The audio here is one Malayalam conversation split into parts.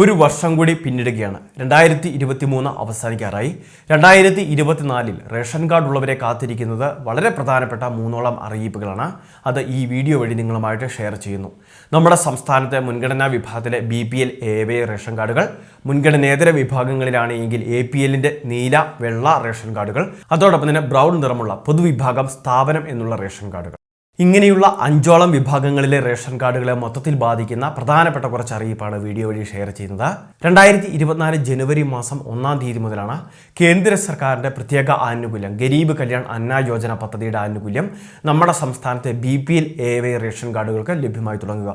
ഒരു വർഷം കൂടി പിന്നിടുകയാണ്. രണ്ടായിരത്തി ഇരുപത്തി മൂന്ന് അവസാനിക്കാറായി. രണ്ടായിരത്തി ഇരുപത്തിനാലിൽ റേഷൻ കാർഡ് ഉള്ളവരെ കാത്തിരിക്കുന്നത് വളരെ പ്രധാനപ്പെട്ട മൂന്നോളം അറിയിപ്പുകളാണ്. അത് ഈ വീഡിയോ വഴി നിങ്ങളുമായിട്ട് ഷെയർ ചെയ്യുന്നു. നമ്മുടെ സംസ്ഥാനത്തെ മുൻഗണനാ വിഭാഗത്തിലെ B P L A Y ration കാർഡുകൾ മുൻഗണനേതര വിഭാഗങ്ങളിലാണ് എങ്കിൽ എ പി എല്ലിന്റെ നീല വെള്ള റേഷൻ കാർഡുകൾ അതോടൊപ്പം തന്നെ ബ്രൗൺ നിറമുള്ള പൊതുവിഭാഗം സ്ഥാപനം എന്നുള്ള റേഷൻ കാർഡുകൾ. ഇങ്ങനെയുള്ള അഞ്ചോളം വിഭാഗങ്ങളിലെ റേഷൻ കാർഡുകളെ മൊത്തത്തിൽ ബാധിക്കുന്ന പ്രധാനപ്പെട്ട കുറച്ച് അറിയിപ്പാണ് വീഡിയോ വഴി ഷെയർ ചെയ്യുന്നത്. രണ്ടായിരത്തി ഇരുപത്തിനാല് ജനുവരി മാസം ഒന്നാം തീയതി മുതലാണ് കേന്ദ്ര സർക്കാരിന്റെ പ്രത്യേക ആനുകൂല്യം ഗരീബ് കല്യാൺ അന്ന യോജന പദ്ധതിയുടെ ആനുകൂല്യം നമ്മുടെ സംസ്ഥാനത്തെ B P L A Y ration കാർഡുകൾക്ക് ലഭ്യമായി തുടങ്ങുക.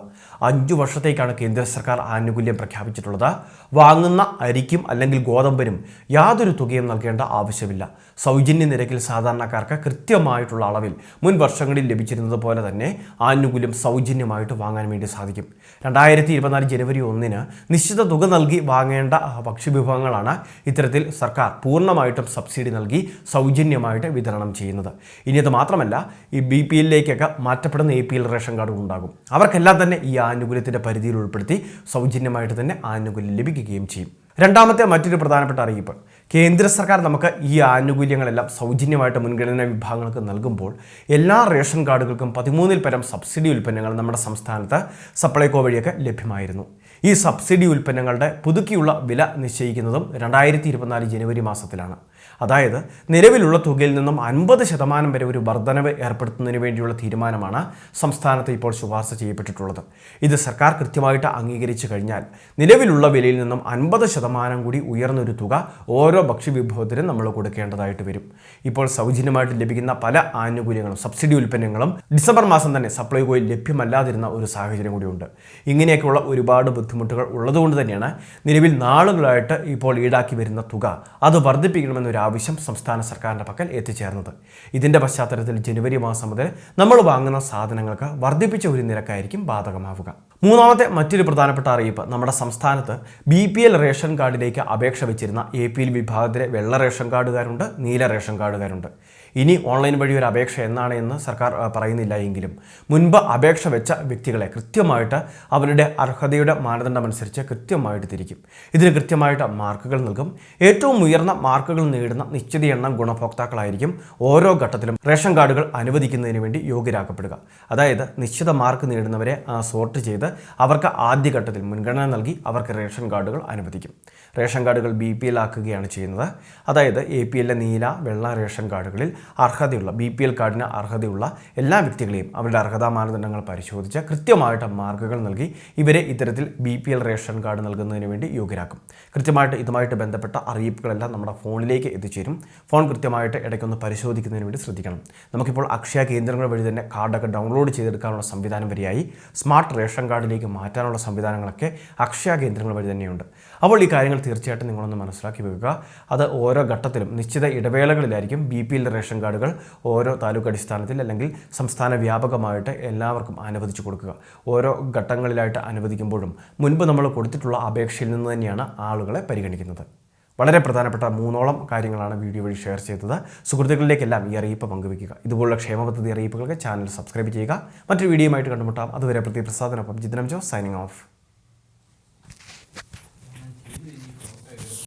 അഞ്ചു വർഷത്തേക്കാണ് കേന്ദ്ര സർക്കാർ ആനുകൂല്യം പ്രഖ്യാപിച്ചിട്ടുള്ളത്. വാങ്ങുന്ന അരിക്കും അല്ലെങ്കിൽ ഗോതമ്പിനും യാതൊരു തുകയും നൽകേണ്ട ആവശ്യമില്ല. സൗജന്യ നിരക്കിൽ സാധാരണക്കാർക്ക് കൃത്യമായിട്ടുള്ള അളവിൽ മുൻ വർഷങ്ങളിൽ പോലെ തന്നെ ആനുകൂല്യം സൗജന്യമായിട്ട് വാങ്ങാൻ വേണ്ടി സാധിക്കും. രണ്ടായിരത്തി ഇരുപത്തിനാല് ജനുവരി ഒന്നിന് നിശ്ചിത തുക നൽകി വാങ്ങേണ്ട ഭക്ഷ്യവിഭവങ്ങളാണ് ഇത്തരത്തിൽ സർക്കാർ പൂർണമായിട്ടും സബ്സിഡി നൽകി സൗജന്യമായിട്ട് വിതരണം ചെയ്യുന്നത്. ഇനി അത് മാത്രമല്ല ഈ ബി പി എല്ലിലേക്കൊക്കെ മാറ്റപ്പെടുന്ന എ പി എൽ റേഷൻ കാർഡും ഉണ്ടാകും. അവർക്കെല്ലാം തന്നെ ഈ ആനുകൂല്യത്തിന്റെ പരിധിയിൽ ഉൾപ്പെടുത്തി സൗജന്യമായിട്ട് തന്നെ ആനുകൂല്യം ലഭിക്കുകയും ചെയ്യും. രണ്ടാമത്തെ മറ്റൊരു പ്രധാനപ്പെട്ട അറിയിപ്പ്. കേന്ദ്ര സർക്കാർ നമുക്ക് ഈ ആനുകൂല്യങ്ങളെല്ലാം സൗജന്യമായിട്ട് മുൻഗണനാ വിഭാഗങ്ങൾക്ക് നൽകുമ്പോൾ എല്ലാ റേഷൻ കാർഡുകൾക്കും പതിമൂന്നിൽ പരം സബ്സിഡി ഉൽപ്പന്നങ്ങൾ നമ്മുടെ സംസ്ഥാനത്ത് സപ്ലൈകോ വഴിയൊക്കെ ലഭ്യമായിരുന്നു. ഈ സബ്സിഡി ഉൽപ്പന്നങ്ങളുടെ പുതുക്കിയുള്ള വില നിശ്ചയിക്കുന്നതും രണ്ടായിരത്തി ഇരുപത്തിനാല് ജനുവരി മാസത്തിലാണ്. അതായത് നിലവിലുള്ള തുകയിൽ നിന്നും അൻപത് ശതമാനം വരെ ഒരു വർധനവ് ഏർപ്പെടുത്തുന്നതിന് വേണ്ടിയുള്ള തീരുമാനമാണ് സംസ്ഥാനത്ത് ഇപ്പോൾ ശുപാർശ ചെയ്യപ്പെട്ടിട്ടുള്ളത്. ഇത് സർക്കാർ കൃത്യമായിട്ട് അംഗീകരിച്ചു കഴിഞ്ഞാൽ നിലവിലുള്ള വിലയിൽ നിന്നും അൻപത് ശതമാനം കൂടി ഉയർന്നൊരു തുക ഓരോ ഭക്ഷ്യവിഭവത്തിനും നമ്മൾ കൊടുക്കേണ്ടതായിട്ട് വരും. ഇപ്പോൾ സൗജന്യമായിട്ട് ലഭിക്കുന്ന പല ആനുകൂല്യങ്ങളും സബ്സിഡി ഉൽപ്പന്നങ്ങളും ഡിസംബർ മാസം തന്നെ സപ്ലൈകോയിൽ ലഭ്യമല്ലാതിരുന്ന ഒരു സാഹചര്യം കൂടിയുണ്ട് ഇങ്ങനെയൊക്കെയുള്ള ഒരുപാട് ബുദ്ധിമുട്ടുകൾ ഉള്ളതുകൊണ്ട് തന്നെയാണ് നിലവിൽ നാളുകളായിട്ട് ഇപ്പോൾ ഈടാക്കി വരുന്ന തുക അത് വർദ്ധിപ്പിക്കണമെന്നൊരു ആവശ്യം സംസ്ഥാന സർക്കാരിന്റെ പക്കൽ എത്തിച്ചേർന്നത്. ഇതിന്റെ പശ്ചാത്തലത്തിൽ ജനുവരി മാസം മുതൽ നമ്മൾ വാങ്ങുന്ന സാധനങ്ങൾക്ക് വർദ്ധിപ്പിച്ച ഒരു നിരക്കായിരിക്കും ബാധകമാവുക. മൂന്നാമത്തെ മറ്റൊരു പ്രധാനപ്പെട്ട അറിയിപ്പ്. നമ്മുടെ സംസ്ഥാനത്ത് ബി പി എൽ റേഷൻ കാർഡിലേക്ക് അപേക്ഷ വെച്ചിരുന്ന എ പി എൽ വിഭാഗത്തിലെ വെള്ള റേഷൻ കാർഡുകാരുണ്ട് നീല റേഷൻ കാർഡുകാരുണ്ട്. ഇനി ഓൺലൈൻ വഴി ഒരു അപേക്ഷ എന്നാണ് എന്ന് സർക്കാർ പറയുന്നില്ല എങ്കിലും മുൻപ് അപേക്ഷ വെച്ച വ്യക്തികളെ കൃത്യമായിട്ട് അവരുടെ അർഹതയുടെ മാനദണ്ഡമനുസരിച്ച് കൃത്യമായിട്ട് തിരിക്കും. ഇതിന് കൃത്യമായിട്ട് മാർക്കുകൾ നൽകും. ഏറ്റവും ഉയർന്ന മാർക്കുകൾ നേടുന്ന നിശ്ചിത എണ്ണം ഗുണഭോക്താക്കളായിരിക്കും ഓരോ ഘട്ടത്തിലും റേഷൻ കാർഡുകൾ അനുവദിക്കുന്നതിന് വേണ്ടി യോഗ്യരാക്കപ്പെടുക. അതായത് നിശ്ചിത മാർക്ക് നേടുന്നവരെ സോർട്ട് ചെയ്ത് അവർക്ക് ആദ്യഘട്ടത്തിൽ മുൻഗണന നൽകി അവർക്ക് റേഷൻ കാർഡുകൾ അനുവദിക്കും. റേഷൻ കാർഡുകൾ ബി പി എൽ ആക്കുകയാണ് ചെയ്യുന്നത്. അതായത് എ പി എല്ലിലെ നീല വെള്ള റേഷൻ കാർഡുകളിൽ അർഹതയുള്ള ബി പി എൽ കാർഡിന് അർഹതയുള്ള എല്ലാ വ്യക്തികളെയും അവരുടെ അർഹതാ മാനദണ്ഡങ്ങൾ പരിശോധിച്ച് കൃത്യമായിട്ട് മാർക്കുകൾ നൽകി ഇവരെ ഇത്തരത്തിൽ B P L ration card നൽകുന്നതിന് വേണ്ടി യോഗ്യരാക്കും. കൃത്യമായിട്ട് ഇതുമായിട്ട് ബന്ധപ്പെട്ട അറിയിപ്പുകളെല്ലാം നമ്മുടെ ഫോണിലേക്ക് എത്തിച്ചേരും. ഫോൺ കൃത്യമായിട്ട് ഇടയ്ക്കൊന്ന് പരിശോധിക്കുന്നതിന് വേണ്ടി ശ്രദ്ധിക്കണം. നമുക്കിപ്പോൾ അക്ഷയ കേന്ദ്രങ്ങൾ വഴി തന്നെ കാർഡൊക്കെ ഡൗൺലോഡ് ചെയ്തെടുക്കാനുള്ള സംവിധാനം വരെയായി. സ്മാർട്ട് റേഷൻ കാർഡിലേക്ക് മാറ്റാനുള്ള സംവിധാനങ്ങളൊക്കെ അക്ഷയ കേന്ദ്രങ്ങൾ വഴി തന്നെയുണ്ട്. അപ്പോൾ ഈ കാര്യങ്ങൾ തീർച്ചയായിട്ടും നിങ്ങളൊന്ന് മനസ്സിലാക്കി വെക്കുക. അത് ഓരോ ഘട്ടത്തിലും നിശ്ചിത ഇടവേളകളിലായിരിക്കും ബി പി എൽ റേഷൻ കാർഡുകൾ ഓരോ താലൂക്ക് അടിസ്ഥാനത്തിൽ അല്ലെങ്കിൽ സംസ്ഥാന വ്യാപകമായിട്ട് എല്ലാവർക്കും അനുവദിച്ചു കൊടുക്കുക. ഓരോ ഘട്ടങ്ങളിലായിട്ട് അനുവദിക്കുമ്പോഴും മുൻപ് നമ്മൾ കൊടുത്തിട്ടുള്ള അപേക്ഷയിൽ നിന്ന് തന്നെയാണ് ആളുകളെ പരിഗണിക്കുന്നത്. വളരെ പ്രധാനപ്പെട്ട മൂന്നോളം കാര്യങ്ങളാണ് വീഡിയോ വഴി ഷെയർ ചെയ്തത്. സുഹൃത്തുക്കളിലേക്കെല്ലാം ഈ അറിയിപ്പ് പങ്കുവയ്ക്കുക. ഇതുപോലുള്ള ക്ഷേമ പദ്ധതി അറിയിപ്പുകൾക്ക് ചാനൽ സബ്സ്ക്രൈബ് ചെയ്യുക. മറ്റൊരു വീഡിയോയുമായിട്ട് കണ്ടുമുട്ടാം. അതുവരെ പ്രതി പ്രസാദനൊപ്പം ജിതനം ജോ സൈനിങ് ഓഫ്